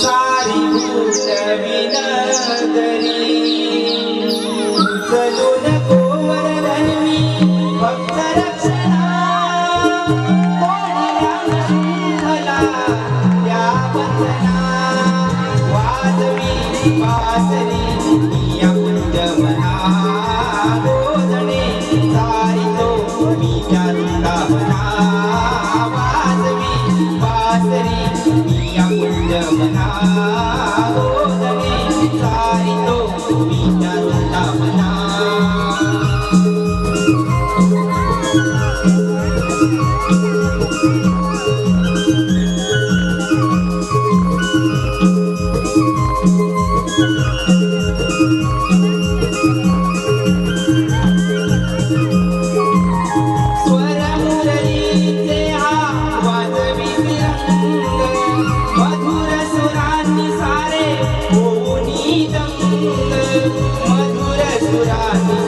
सारी विनदरी चलू नको सारी तो मी segurar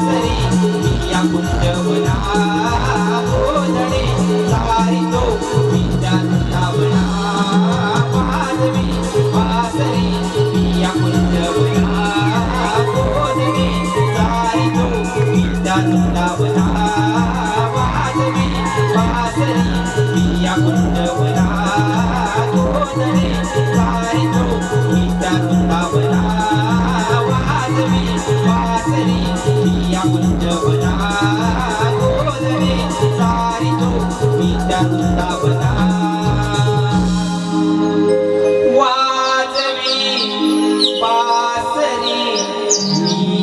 સાસરી કુંજ વના ભોજણી